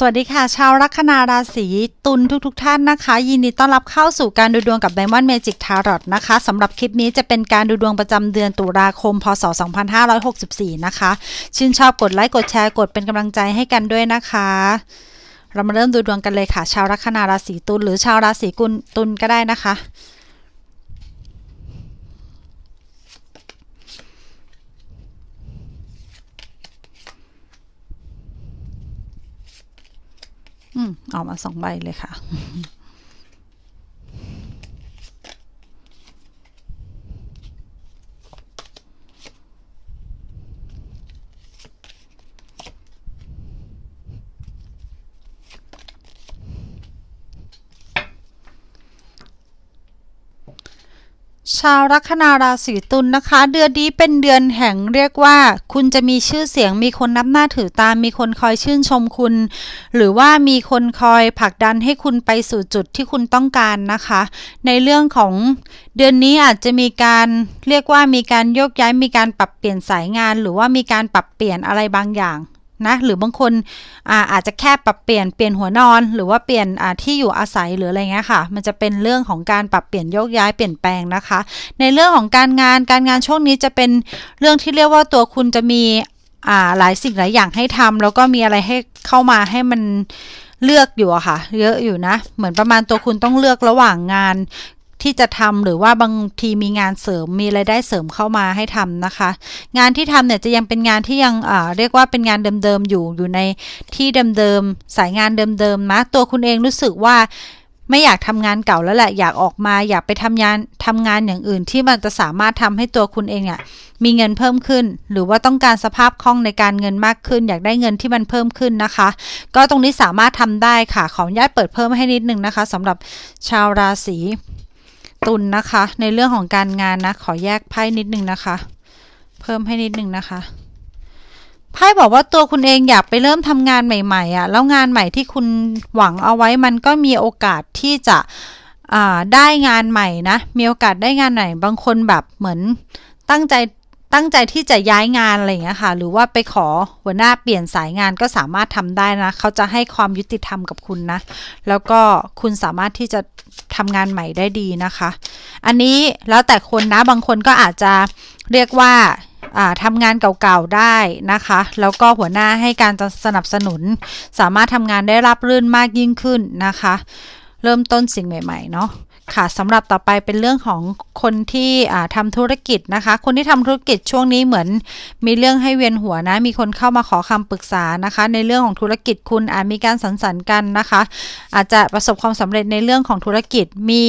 สวัสดีค่ะ ชาวลัคนาราศีตุลทุกๆทท่านนะคะ ยินดีต้อนรับเข้าสู่การดูดวงกับ Diamond Magic Tarot นะคะสำหรับคลิปนี้จะเป็นการดูดวงประจำเดือนตุลาคม พศ 2564 นะคะ ชื่นชอบกดไลค์กดแชร์กดเป็นกำลังใจให้กันด้วยนะคะ เรามาเริ่มดูดวงกันเลยค่ะ ชาวลัคนาราศีตุลหรือชาวราศีกุลตุลก็ได้นะคะ ออกมาสองใบเลยค่ะ ชาวลัคนาราศีตุลนะคะ เดือนนี้เป็นเดือนแห่งเรียกว่า คุณจะมีชื่อเสียงมีคนนับหน้าถือตามมีคนคอยชื่นชมคุณ หรือว่ามีคนคอยผลักดันให้คุณไปสู่จุดที่คุณต้องการนะคะ ในเรื่องของเดือนนี้อาจจะมีการเรียกว่ามีการโยกย้ายมีการปรับเปลี่ยนสายงาน หรือว่ามีการปรับเปลี่ยนอะไรบางอย่าง นะหรือบางคนอาอาจจะแค่ปรับเปลี่ยนเปลี่ยนหัวนอน หรือว่าเปลี่ยนที่อยู่อาศัยหรืออะไรเงี้ยค่ะ มันจะเป็นเรื่องของการปรับเปลี่ยนโยกย้ายเปลี่ยนแปลงนะคะ ในเรื่องของการงานการงานช่วงนี้จะเป็นเรื่องที่เรียกว่าตัวคุณจะมีหลายสิ่งหลายอย่างให้ทำแล้วก็มีอะไรให้เข้ามาให้มันเลือกอยู่อะค่ะ เยอะอยู่นะ เหมือนประมาณตัวคุณต้องเลือกระหว่างงาน ที่จะทำหรือว่าบางทีมีงานเสริมมีไรายได้เสริมเข้ามาให้ทำนะคะ งานที่ทำเนี่ยจะยังเป็นงานที่ยังเรียกว่าเป็นงานเดิมๆอยู่อยู่ในที่เดิมๆสายงานเดิมๆนะตัวคุณเองรู้สึกว่าไม่อยากทำงานเก่าแล้วแหละอยากออกมาอยากไปทำงานทำงานอย่างอื่นที่มันจะสามารถทำให้ตัวคุณเองอะมีเงินเพิ่มขึ้น หรือว่าต้องการสภาพคล่องในการเงินมากขึ้น อยากได้เงินที่มันเพิ่มขึ้นนะคะ ก็ตรงนี้สามารถทำได้ค่ะขออนุญาตเปิดเพิ่มให้นิดนึงนะคะสำหรับชาวราศี ตุลนนะคะ ในเรื่องของการงานนะ ขอแยกไพ่นิดนึงนะคะ เพิ่มให้นิดนึงนะคะไพ่บอกว่าตัวคุณเองอยากไปเริ่มทำงานใหม่ๆอะ่ะแล้วงานใหม่ที่คุณหวังเอาไว้มันก็มีโอกาสที่จะได้งานใหม่นะ มีโอกาสได้งานใหม่บางคนแบบเหมือนตั้งใจ ตั้งใจที่จะย้ายงานอะไรอย่างเงี้ยค่ะ หรือว่าไปขอหัวหน้าเปลี่ยนสายงานก็สามารถทำได้นะ เขาจะให้ความยุติธรรมกับคุณนะ แล้วก็คุณสามารถที่จะทำงานใหม่ได้ดีนะคะ อันนี้แล้วแต่คนนะ บางคนก็อาจจะเรียกว่าทำงานเก่าๆได้นะคะ แล้วก็หัวหน้าให้การสนับสนุน สามารถทำงานได้รับรื่นมากยิ่งขึ้นนะคะ เริ่มต้นสิ่งใหม่ๆเนาะ ค่ะสำหรับต่อไปเป็นเรื่องของคนที่ทำธุรกิจนะคะ คนที่ทำธุรกิจช่วงนี้เหมือน มีเรื่องให้เวียนหัวนะ มีคนเข้ามาขอคำปรึกษานะคะ ในเรื่องของธุรกิจคุณอาจมีการสันสันกันนะคะ อาจจะประสบความสำเร็จในเรื่องของธุรกิจมี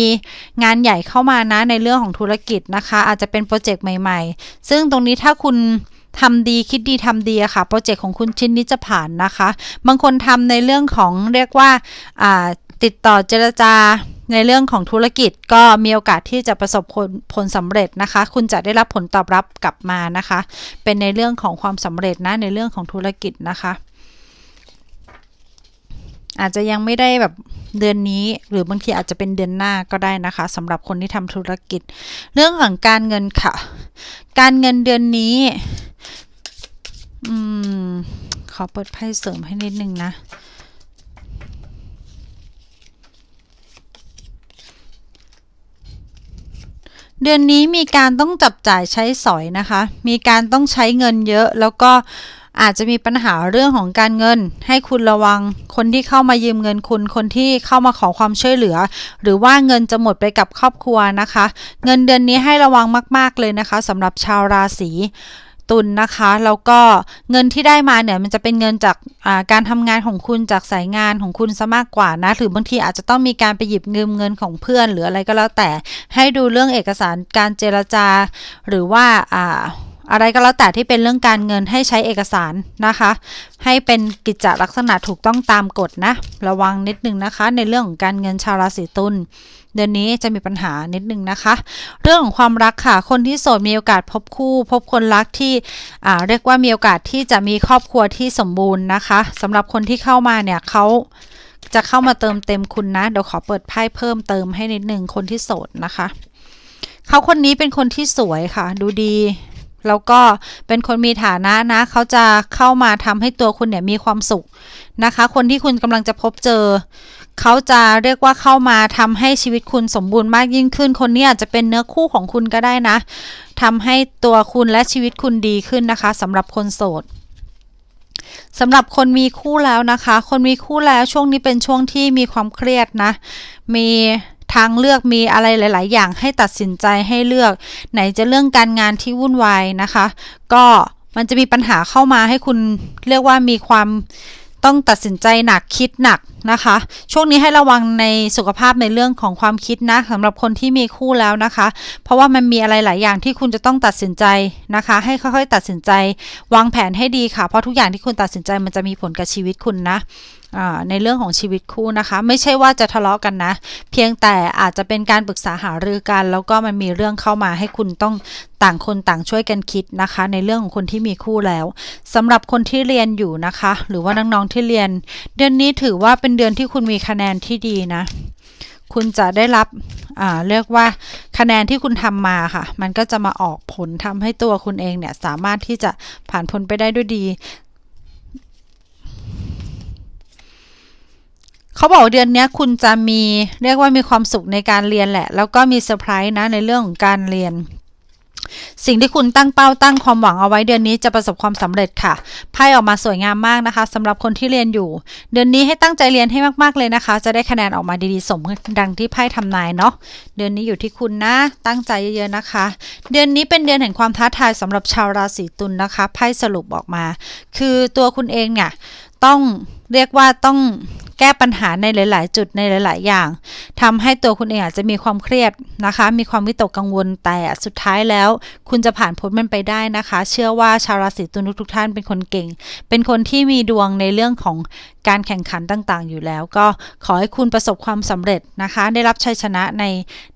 งานใหญ่เข้ามานะในเรื่องของธุรกิจนะคะ อาจจะเป็นโปรเจกต์ใหม่ ๆ ซึ่งตรงนี้ถ้าคุณทำดีคิดดีทำดีอะค่ะโปรเจกต์ของคุณชิ้นนี้จะผ่านนะคะ บางคนทำในเรื่องของเรียกว่าติดต่อเจรจา ในเรื่องของธุรกิจก็มีโอกาสที่จะประสบผลผลสำเร็จนะคะ คุณจะได้รับผลตอบรับกลับมานะคะ เป็นในเรื่องของความสำเร็จนะในเรื่องของธุรกิจนะคะ อาจจะยังไม่ได้แบบเดือนนี้หรือบางทีอาจจะเป็นเดือนหน้าก็ได้นะคะสำหรับคนที่ทำธุรกิจ เรื่องของการเงินค่ะ การเงินเดือนนี้อืมขอเปิดไพ่เสริมให้นิดนึงนะ เดือนนี้มีการต้องจับจ่ายใช้สอยนะคะ มีการต้องใช้เงินเยอะ แล้วก็อาจจะมีปัญหาเรื่องของการเงิน ให้คุณระวังคนที่เข้ามายืมเงินคุณ คนที่เข้ามาขอความช่วยเหลือ หรือว่าเงินจะหมดไปกับครอบครัวนะคะ เงินเดือนนี้ให้ระวังมาก ๆเลยนะคะสำหรับชาวราศี ตุนนะคะแล้วก็เงินที่ได้มาเนี่ยมันจะเป็นเงินจากาการทำงานของคุณจากสายงานของคุณซะมากกว่านะหรือบางทีอาจจะต้องมีการไปหยิบเงินเงินของเพื่อน หรืออะไรก็แล้วแต่ให้ดูเรื่องเอกสารการเจรจา หรือว่าอ่าอะไรก็แล้วแต่ที่เป็นเรื่องการเงินให้ใช้เอกสารนะคะ ให้เป็นกิจลักษณะถูกต้องตามกฎนะ ระวังนิดนึงนะคะ ในเรื่องของการเงินชาวราศีตุล เดือนนี้จะมีปัญหานิดนึงนะคะ เรื่องของความรักค่ะ คนที่โสดมีโอกาสพบคู่ พบคนรักที่เรียกว่ามีโอกาสที่จะมีครอบครัวที่สมบูรณ์นะคะสำหรับคนที่เข้ามาเนี่ยเขาจะเข้ามาเติมเต็มคุณนะ เดี๋ยวขอเปิดไพ่เพิ่มเติมให้นิดนึงคนที่โสดนะคะเขาคนนี้เป็นคนที่สวยค่ะ ดูดีแล้วก็เป็นคนมีฐานะนะ เขาจะเข้ามาทำให้ตัวคุณเนี่ยมีความสุขนะคะ คนที่คุณกำลังจะพบเจอ เขาจะเรียกว่าเข้ามาทำให้ชีวิตคุณสมบูรณ์มากยิ่งขึ้น คนนี้อาจจะเป็นเนื้อคู่ของคุณก็ได้นะทำให้ตัวคุณและชีวิตคุณดีขึ้นนะคะสำหรับคนโสดสำหรับคนมีคู่แล้วนะคะ คนมีคู่แล้วช่วงนี้เป็นช่วงที่มีความเครียดนะ มีทางเลือกมีอะไรหลาย ๆ อย่างให้ตัดสินใจให้เลือก ไหนจะเรื่องการงานที่วุ่นวายนะคะ ก็มันจะมีปัญหาเข้ามาให้คุณเรียกว่ามีความ ต้องตัดสินใจหนักคิดหนักนะคะ ช่วงนี้ให้ระวังในสุขภาพในเรื่องของความคิดนะสำหรับคนที่มีคู่แล้วนะคะ เพราะว่ามันมีอะไรหลายอย่างที่คุณจะต้องตัดสินใจนะคะ ให้ค่อยๆตัดสินใจ วางแผนให้ดีค่ะ เพราะทุกอย่างที่คุณตัดสินใจมันจะมีผลกับชีวิตคุณนะ ในเรื่องของชีวิตคู่นะคะ ไม่ใช่ว่าจะทะเลาะกันนะ เพียงแต่อาจจะเป็นการปรึกษาหารือกัน แล้วก็มันมีเรื่องเข้ามาให้คุณต้องต่างคนต่างช่วยกันคิดนะคะ ในเรื่องของคนที่มีคู่แล้วสำหรับคนที่เรียนอยู่นะคะ หรือว่าน้องๆที่เรียน เดือนนี้ถือว่าเป็นเดือนที่คุณมีคะแนนที่ดีนะ คุณจะได้รับเรียกว่าคะแนนที่คุณทำมาค่ะ มันก็จะมาออกผลทำให้ตัวคุณเองเนี่ยสามารถที่จะผ่านพ้นไปได้ด้วยดี เขาบอกเดือนนี้คุณจะมีเรียกว่ามีความสุขในการเรียนแหละ แล้วก็มีเซอร์ไพรส์นะในเรื่องของการเรียนสิ่งที่คุณตั้งเป้าตั้งความหวังเอาไว้เดือนนี้จะประสบความสำเร็จค่ะไพ่ออกมาสวยงามมากนะคะสำหรับคนที่เรียนอยู่ เดือนนี้ให้ตั้งใจเรียนให้มากๆเลยนะคะ จะได้คะแนนออกมาดีๆสมดังที่ไพ่ทำนายเนาะเดือนนี้อยู่ที่คุณนะตั้งใจเยอะๆนะคะ เดือนนี้เป็นเดือนแห่งความท้าทายสำหรับชาวราศีตุลนนะคะไพ่สรุปออกมา คือตัวคุณเองเนี่ยต้องเรียกว่าต้อง แก้ปัญหาในหลาย ๆ จุดในหลาย ๆ อย่างทำให้ตัวคุณเองอาจจะมีความเครียดนะคะ มีความวิตกกังวลแต่สุดท้ายแล้ว คุณจะผ่านพ้นมันไปได้นะคะ เชื่อว่าชาวราศีตุลทุกท่านเป็นคนเก่ง เป็นคนที่มีดวงในเรื่องของการแข่งขันต่าง ๆ อยู่แล้ว ก็ขอให้คุณประสบความสำเร็จนะคะ ได้รับชัยชนะใน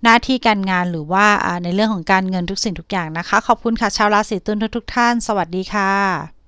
หน้าที่การงานหรือว่าในเรื่องของการเงินทุกสิ่งทุกอย่างนะคะ ขอบคุณค่ะชาวราศีตุลทุกๆท่าน สวัสดีค่ะ